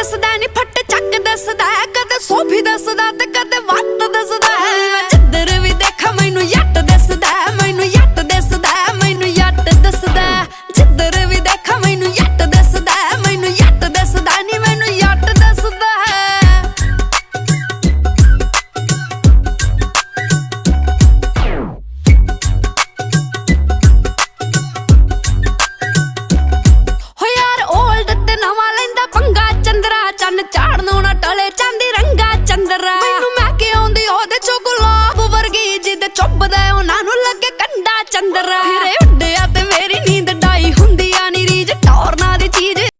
До свидания, ചാടുന്നു നട്ടോളെ